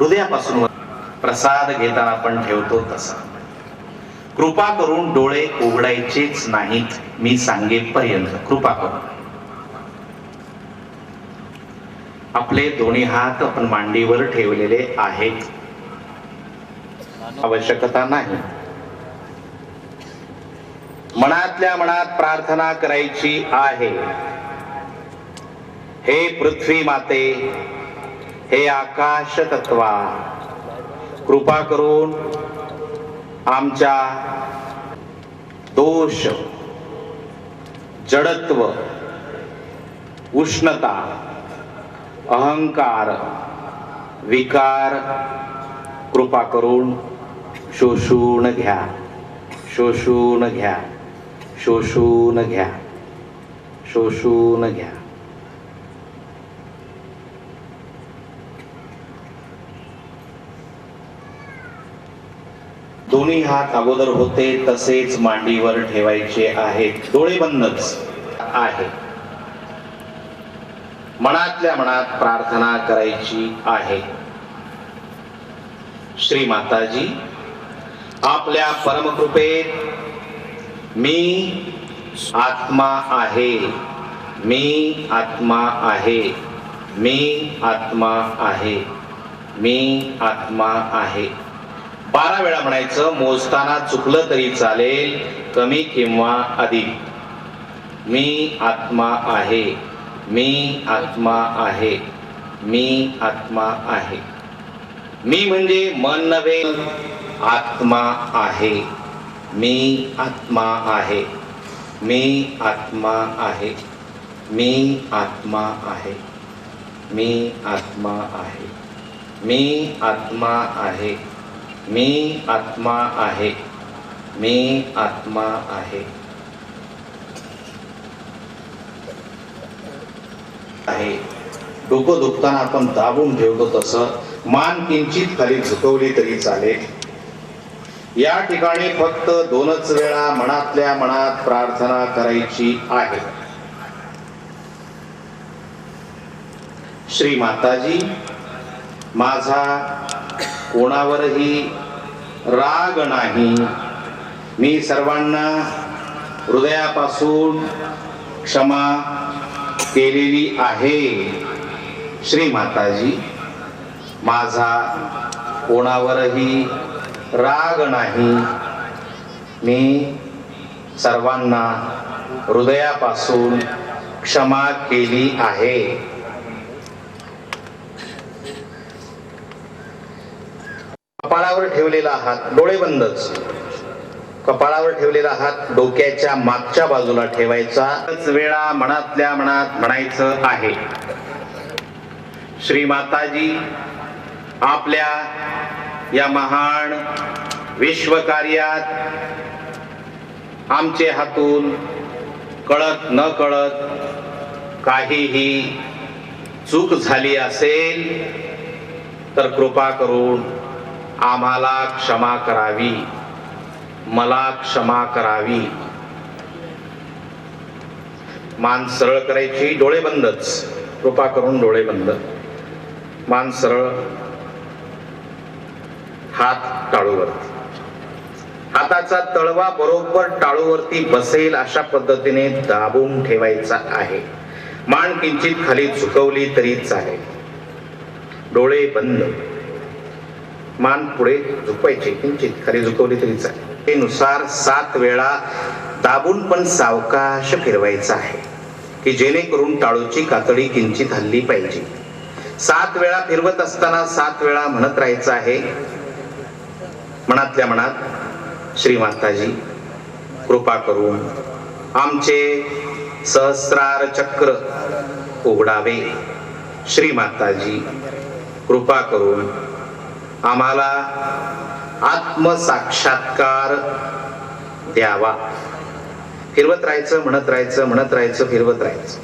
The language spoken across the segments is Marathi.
हृदयापासून प्रसाद घेताना आपण ठेवतो तसा. कृपा करून डोळे उघडायचेच नाहीत मी सांगेपर्यंत. कृपा करून. आपले दोन्ही हात आपण मांडीवर ठेवलेले आहेत. आवश्यकता नाही. मनातल्या मनात प्रार्थना करायची आहे. हे पृथ्वी माते हे आकाश तत्वा कृपा करून आमच्या दोष जडत्व उष्णता अहंकार विकार कृपा करून शोषून घ्या. शोषून घ्या. शोषून घ्या. शोषून घ्या. दोन्ही हात अगोदर होते तसेच मांडीवर ठेवायचे आहेत. डोळे बंदच आहे. मनातल्या मनात प्रार्थना करायची आहे. श्री माताजी आपल्या परमकृपेत मी आत्मा आहे. मी आत्मा आहे. मी आत्मा आहे. मी आत्मा आहे. बारा वेळा म्हणायचं मोजताना चुकलं तरी चालेल कमी किंवा अधिक. मी आत्मा आहे मी आत्मा आहे मी आत्मा आहे. मी म्हणजे मन नव्हे आत्मा आहे. मी आत्मा आहे मी आत्मा आहे मी आत्मा आहे मी आत्मा आहे मी आत्मा आहे. मी आत्मा आहे. मी आत्मा आहे. आहे. डोकं दुखताना आपण दाबून ठेवतो तसं. मान किंचित खाली झुकवली तरी चालेल. या ठिकाणी फक्त दोनच वेळा मनातल्या मनात प्रार्थना करायची आहे. श्री माताजी माझा कोणावरही राग नाही. मी सर्वांना हृदयापासून क्षमा केलेली आहे. श्री माताजी माझा कोणावरही राग नाही. मी सर्वांना हृदयापासून क्षमा केली आहे. कपाळावर ठेवलेला हात डोळे बंदच. कपाळावर ठेवलेला हात डोक्याच्या मागच्या बाजूला ठेवायचा. वेळा मनातल्या मनात म्हणायचं आहे श्री माताजी आपल्या या महान विश्वकार्यात आमचे हातून कळत न कळत काहीही चूक झाली असेल तर कृपा करून आम्हाला क्षमा करावी. मला क्षमा करावी. मान सरळ करायची डोळे बंदच. कृपा करून डोळे बंद. मान सरळ. हात टाळूवरती. हाताचा तळवा बरोबर टाळूवरती बसेल अशा पद्धतीने दाबून ठेवायचा आहे. मान किंचित खाली झुकवली तरी चालेल. डोळे बंद. मान पुढे झुकवायचे किंचित खाली झुकवली तरी चालेल. नुसार सात वेळा दाबून पण सावकाश फिरवायचा आहे की जेणेकरून टाळूची कातडी किंचित हल्ली पाहिजे. सात वेळा फिरवत असताना सात वेळा म्हणत राहायचं आहे. मनातल्या मनात श्री माताजी कृपा करून आमचे सहस्रार चक्र उघडावे. श्री माताजी कृपा करून आम्हाला आत्मसाक्षात्कार द्यावा. फिरवत राहायचं म्हणत राहायचं म्हणत राहायचं फिरवत राहायचं.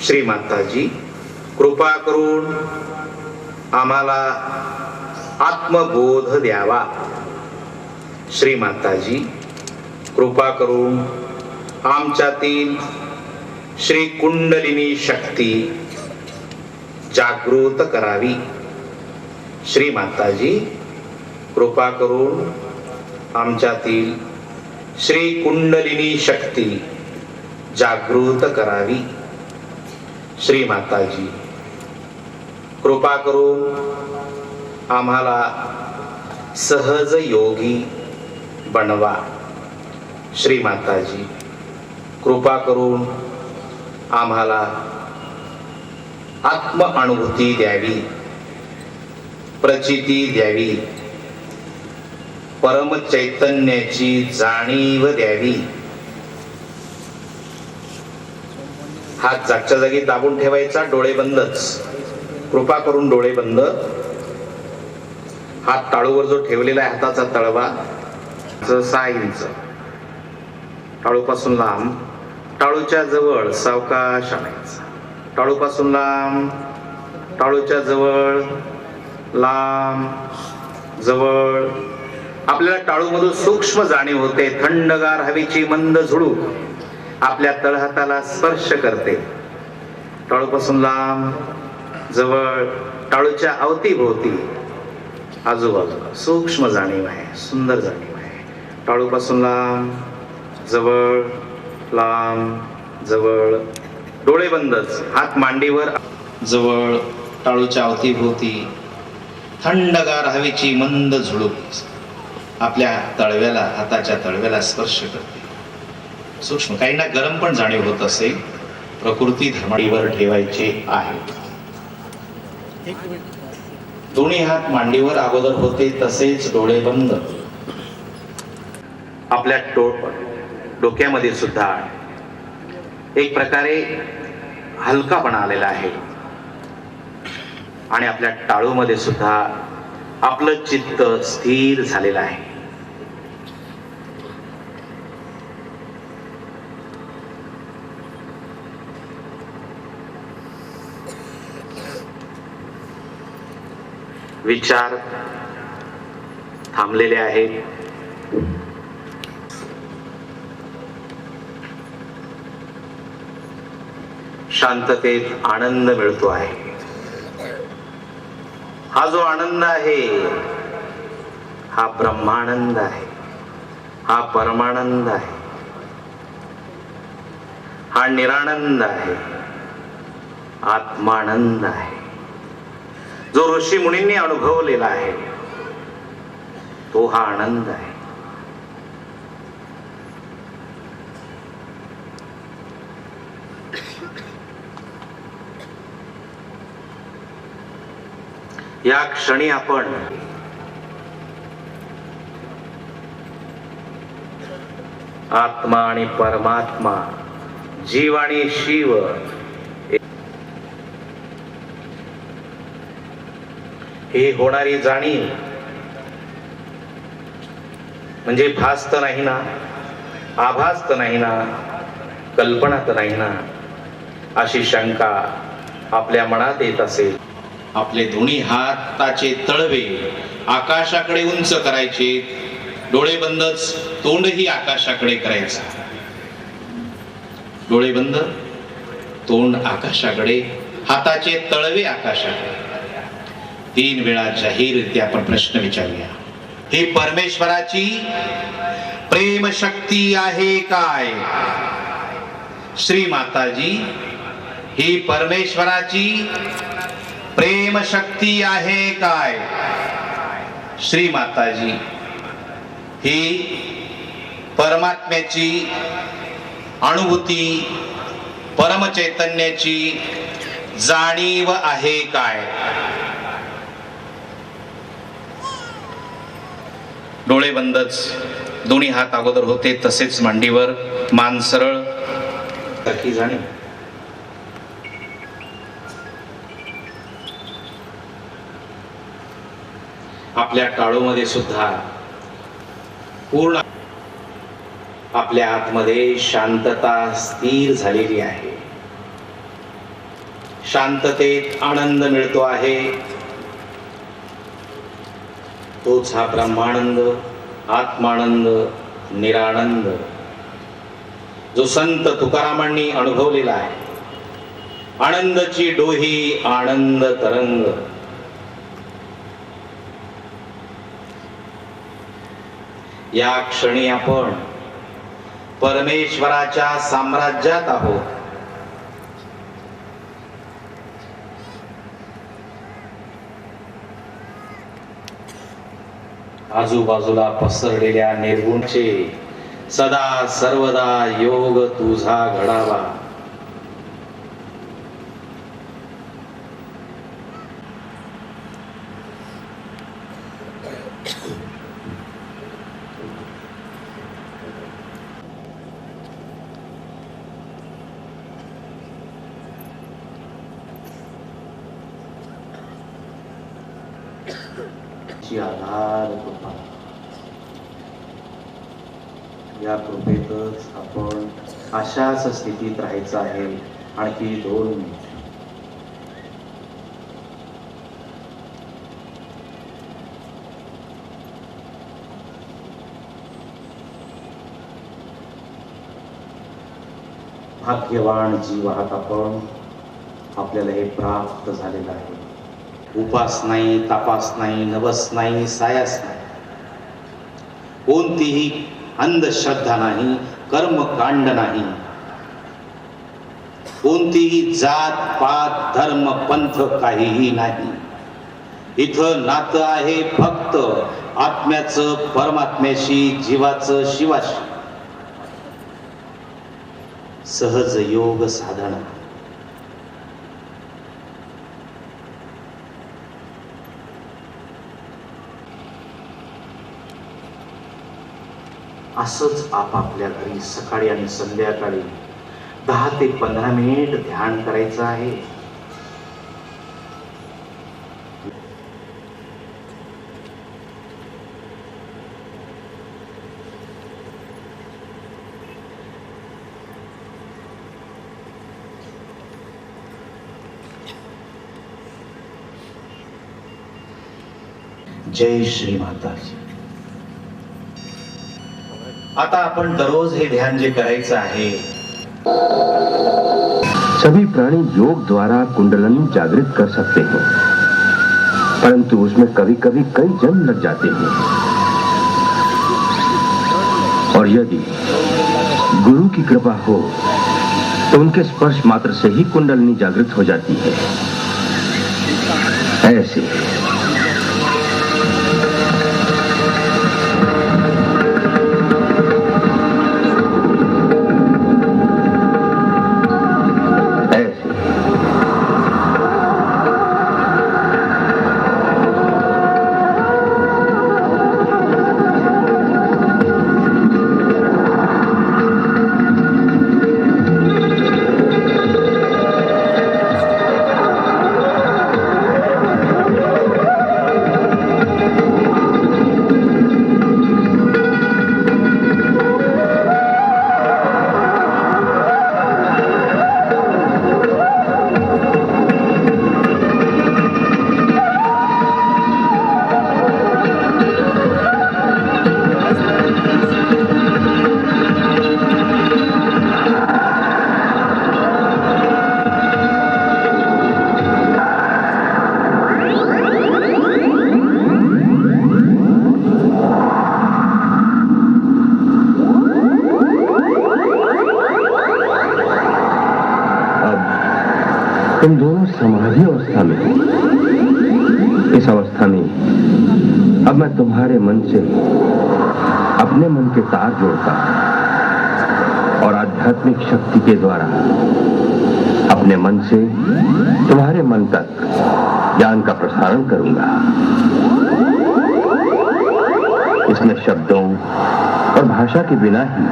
श्री माताजी कृपा करून आम्हाला आत्मबोध द्यावा. श्री माताजी कृपा करून आमच्यातील श्री कुंडलिनी शक्ती जागृत करावी. श्री माताजी कृपा करून आमच्यातील श्री कुंडलिनी शक्ती जागृत करावी. श्री माताजी कृपा करून आम्हाला सहज योगी बनवा. श्री माताजी कृपा करून आम्हाला आत्म अनुभूती द्यावी. प्रचिती द्यावी. परम चैतन्याची जाणीव द्यावी. हात जागच्या जागी दाबून ठेवायचा डोळे बंदच. कृपा करून डोळे बंद. हात टाळूवर जो ठेवलेला आहे हाताचा तळवा ज सहा इंच. टाळूपासून लांब. टाळूच्या जवळ सावकाश आणायचा. टाळूपासून लांब. टाळूच्या जवळ लांब जवळ. आपल्याला टाळूमधून सूक्ष्म जाणीव होते. थंडगार हवेची मंद झुळूक आपल्या तळहाताला स्पर्श करते. टाळूपासून लांब जवळ टाळूच्या अवतीभोवती आजूबाजूला सूक्ष्म जाणीव आहे सुंदर जाणीव आहे. टाळूपासून लांब जवळ लांब जवळ. डोळे बंदच हात मांडीवर. जवळ टाळूच्या अवतीभोवती थंडगार हवेची मंद झुळूक आपल्या तळव्याला हाताच्या तळव्याला स्पर्श करते. सूक्ष्म काहींना गरम पण जाणीव होत असेल प्रकृती धर्माडीवर ठेवायचे आहे. दोन्ही हात मांडीवर अगोदर होते तसेच डोळे बंद. आपल्या डोक्यामध्ये सुद्धा एक प्रकारे हलकापणा आलेला आहे. आणि आपल्या टाळूमध्ये सुद्धा आपलं चित्त स्थिर झालेलं आहे. विचार थांबलेले आहेत. शांततेत आनंद मिळतो आहे. हा जो आनंद आहे हा ब्रह्मानंद आहे हा परमानंद आहे हा निरानंद आहे आत्मानंद आहे. जो ऋषी मुनींनी अनुभवलेला आहे तो हा आनंद आहे. या क्षणी आपण आत्मा आणि परमात्मा जीव आणि शिव ही होणारी जाणीव. म्हणजे भास तर नाही ना आभास तर नाही ना कल्पना तर नाही ना अशी शंका आपल्या मनात येत असेल. आपले दोन्ही हाताचे तळवे आकाशाकडे उंच करायचे. डोळे बंदच तोंडही आकाशाकडे करायचं. डोळे बंद तोंड आकाशाकडे हाताचे तळवे आकाशाकडे. तीन वेळा जाहीररित्या आपण प्रश्न विचारूया. ही परमेश्वराची प्रेम शक्ती आहे काय? श्री माताजी ही परमेश्वराची प्रेम शक्ती आहे काय? श्री माताजी ही परमात्म्याची अनुभूती परमचैतन्याची जाणीव आहे काय? डोळे बंदच दोन्ही हात अगोदर होते तसेच मांडीवर मान सरळ. जाणीव? आपल्या टाळूमध्ये सुद्धा पूर्ण आपल्या आतमध्ये शांतता स्थिर झालेली आहे. शांततेत आनंद मिळतो आहे. तोच हा ब्रह्मानंद आत्मानंद निरानंद जो संत तुकारामांनी अनुभवलेला आहे. आनंदची डोही आनंद तरंग. या क्षणी आपण परमेश्वराच्या साम्राज्यात आहोत. आजूबाजूला पसरलेल्या निर्गुणचे सदा सर्वदा योग तुझा घडावा ची आधार कृपा या कृपेतच आपण याच स्थितीत राहायचं आहे. आणखी दोन मिनिट. भाग्यवान जीव आहात आपण. आपल्याला हे प्राप्त झालेलं आहे. उपास नाही तापास नाही नवस नाही सायास नाही. कोणतीही अंधश्रद्धा नाही कर्मकांड नाही. कोणतीही जात पात धर्म पंथ काहीही नाही. इथं नातं आहे फक्त आत्म्याचं परमात्म्याशी जीवाचं शिवाशी. सहज योग साधना असंच आपापल्या घरी सकाळी आणि संध्याकाळी दहा ते पंधरा मिनिट ध्यान करायचं आहे. जय श्री माताजी. आता आपण दररोज हे ध्यान जे करायचं आहे सभी प्राणी योग द्वारा कुंडलनी जागृत कर सकते हैं, परंतु उसमें कभी कभी कई जन्म लग जाते हैं। और यदि गुरु की कृपा हो तो उनके स्पर्श मात्र से ही कुंडलनी जागृत हो जाती है। ऐसे मैं तुम्हारे मन से अपने मन के तार जोड़ता हूँ और आध्यात्मिक शक्ति के द्वारा अपने मन से तुम्हारे मन तक ज्ञान का प्रसारण करूँगा। इसमें शब्दों और भाषा के बिना ही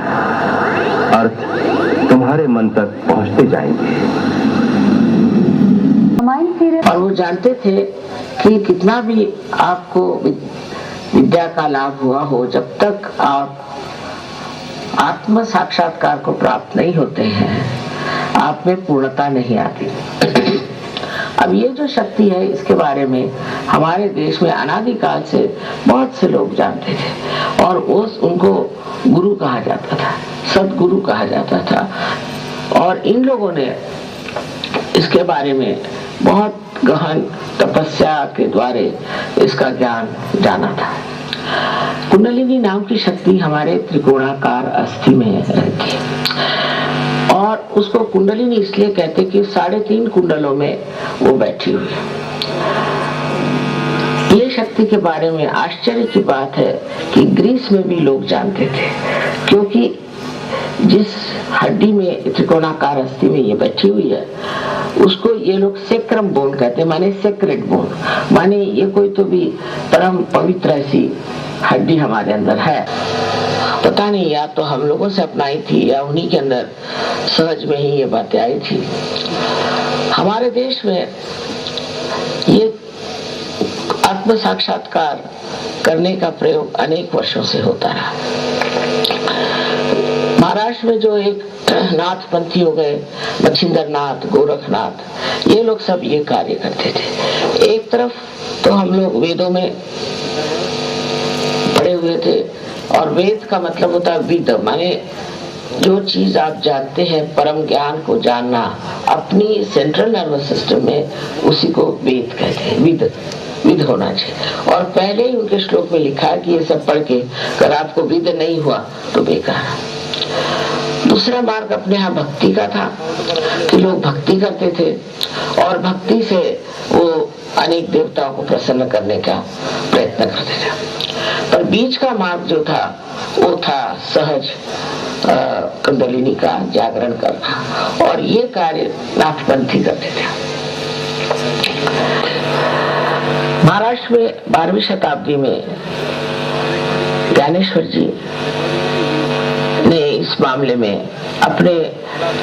अर्थ तुम्हारे मन तक पहुँचते जाएँगे। और वो जानते थे कि कितना भी आपको विद्या का लाभ हुआ हो जब तक आप आत्म साक्षात्कार को प्राप्त नहीं होते हैं। आप में पूर्णता नहीं आती। अब ये जो शक्ति है, इसके बारे में हमारे देश में अनादिकाल से बहुत से लोग जानते थे और उस उनको गुरु कहा जाता था, सदगुरु कहा जाता था। और इन लोगों ने इसके बारे में बहुत गहन तपस्या के द्वारे इसका ज्ञान जाना था। कुंडलिनी नाम की शक्ति हमारे त्रिकोणाकार अस्थि में रहती है। और उसको कुंडलिनी इसलिए कहते कि साढ़े तीन कुंडलों में वो बैठी हुई है। ये शक्ति के बारे में आश्चर्य की बात है कि ग्रीस में भी लोग जानते थे, क्योंकि जिस हड्डी में, त्रिकोणाकार अस्थि में ये बैठी हुई है, उसको ये लोग सेक्रम बोन कहते हैं, माने सेक्रेट बोन। माने ये कोई तो भी परम पवित्र ऐसी हड्डी हमारे अंदर है। पता नहीं, या तो हम लोगों से अपनाई थी, या उन्हीं के अंदर सहज में ही ये बातें आई थी। हमारे देश में ये आत्म साक्षात्कार करने का प्रयोग अनेक वर्षों से होता रहा। महाराष्ट्र में जो एक नाथ पंथी हो गए मच्छिंदर नाथ गोरखनाथ, ये लोग सब ये कार्य करते थे। एक तरफ़ तो हम लोग वेदों में पढ़े हुए थे, और वेद का मतलब होता है विद, माने जो चीज़ आप जानते हैं, परम ज्ञान को जानना, अपनी सेंट्रल नर्वस सिस्टम में उसी को वेद कहते हैं, विद विद होना चाहिए। और पहले ही उनके श्लोक में लिखा है कि ये सब पढ़ के, अगर आपको विद नहीं हुआ तो बेकार। दूसरा मार्ग अपने यहाँ भक्ति का था, कि लोग भक्ति करते थे, और भक्ति से वो अनेक देवताओं को प्रसन्न करने का प्रयत्न करते थे। पर बीच का मार्ग जो था, वो था सहज कुंडलिनी का जागरण करना, और ये कार्य नाथपंथी करते थे। महाराष्ट्र में बारहवीं शताब्दी में ज्ञानेश्वर जी इस मामले में अपने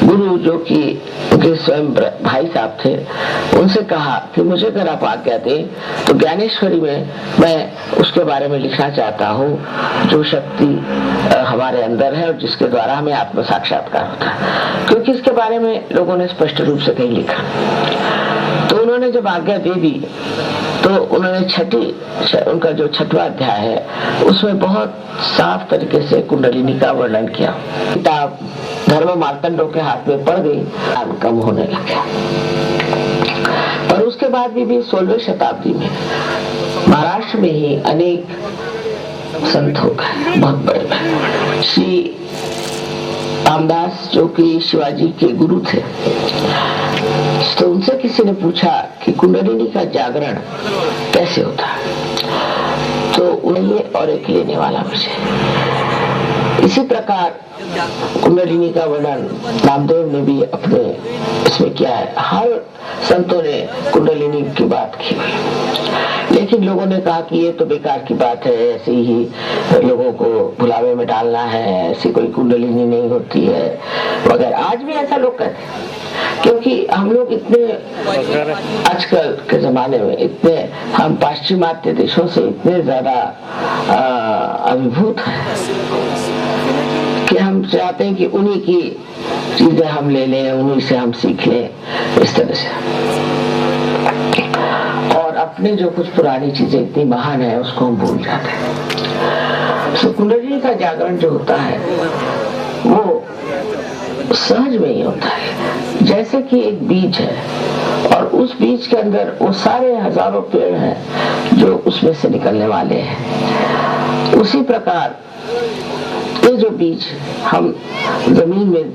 गुरु जो कि उनके स्वयं भाई साहब थे, उनसे कहा कि मुझे अगर आप आज्ञा दें तो ज्ञानेश्वरी में मैं उसके बारे में लिखना चाहता हूँ, जो शक्ति हमारे अंदर है और जिसके द्वारा हमें आत्म साक्षात्कार होता क्योंकि इसके बारे में लोगों ने स्पष्ट रूप से कहीं लिखा। तो उन्होंने जब आज्ञा दे दी तो उन्होंने छठी उनका जो छठवा अध्याय है उसमें बहुत साफ़ तरीके से कुंडलिनी का वर्णन किया। किताब धर्म मार्तंडों के हाथ में पड़ गई कम होने लगा। पर उसके बाद भी, भी सोलहवीं शताब्दी में महाराष्ट्र में ही अनेक संत हो गए बहुत बड़े बड़े। श्री रामदास जो कि शिवाजी के गुरु थे तो उनसे किसी ने पूछा कि कुंडलिनी का जागरण कैसे होता? तो उन्हें और एक लेने वाला विषय इसी प्रकार कुंडलिनी का वर्णन रामदेव ने भी अपने इसमें किया है। हर संतों ने कुंडलिनी की बात की लेकिन लोगों ने कहा कि ये तो बेकार की बात है, ऐसे ही लोगों को भुलावे में डालना है, ऐसी कोई कुंडलिनी नहीं होती है। वगैरह आज भी ऐसा लोग कहते हैं। क्योंकि हम लोग इतने आजकल के जमाने में इतने, हम पाश्चिमात्य देशों से इतने ज़्यादा अभिभूत हैं कि हम चाहते हैं कि उन्हीं की चीज़ें हम ले लें, उन्हीं से हम सीख लें, इस तरह से। और अपने जो कुछ पुरानी चीज़ें इतनी महान है, उसको हम भूल जाते हैं। तो कुंडली का जागरण जो होता है, वो सहज में ही होता है। जैसे कि एक बीज है, और उस बीज के अंदर वो सारे हज़ारों पेड़ हैं जो उसमें से निकलने वाले हैं। उसी प्रकार, ये जो बीज हम ज़मीन में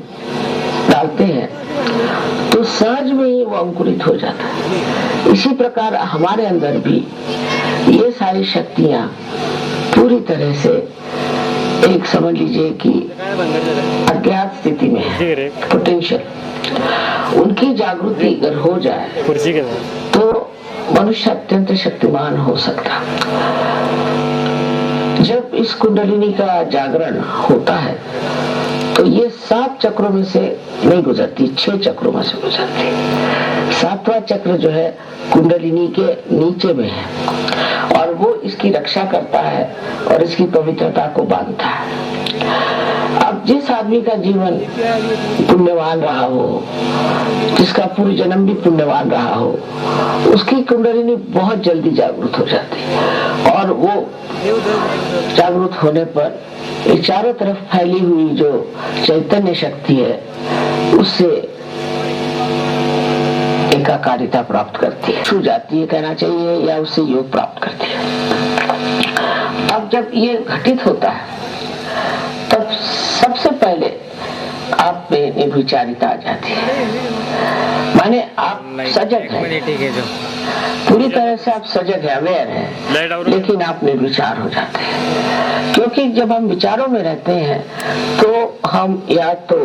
डालते हैं तो सहज में ही वो अंकुरित हो जाता है। इसी प्रकार हमारे अंदर भी ये सारी शक्तियाँ पूरी तरह से एक समझ लीजिए कि अज्ञात स्थिति में पोटेंशियल उनकी जागृति अगर हो जाए तो मनुष्य अत्यंत शक्तिमान हो सकता। जब इस कुंडलिनी का जागरण होता है तो ये सात चक्रों में से नहीं गुजरती, छह चक्रों में से गुजरती। सातवां चक्र जो है, कुंडलिनी के नीचे में है। और वो इसकी रक्षा करता है और इसकी पवित्रता को बांधता है। अब जिस आदमी का जीवन पुण्यवान रहा हो, जिसका पूर्व जन्म भी पुण्यवान रहा हो, उसकी कुंडलिनी बहुत जल्दी जागृत हो जाती है। और वो जागृत होने पर ये चारों तरफ़ फैली हुई जो चैतन्य शक्ति है, उससे एकाकारिता प्राप्त करती है। छू जाती है कहना चाहिए या उससे योग प्राप्त करती है। अब जब ये घटित होता है, तब सबसे पहले आप में निर्विचारिता आ जाती है। माने आप सजग हैं। पूरी तरह से आप सजग है अवेयर है। लेकिन आप निर्विचार हो जाते हैं। क्योंकि जब हम विचारों में रहते हैं तो हम या तो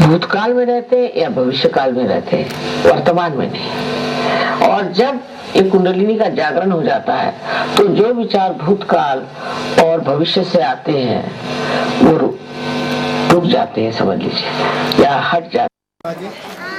भूतकाल में रहते हैं या भविष्य काल में रहते हैं वर्तमान में नहीं। और जब ये कुंडलिनी का जागरण हो जाता है तो जो विचार भूतकाल और भविष्य से आते हैं वो डूब रुक जाते हैं समझ लीजिए या हट जाते हैं।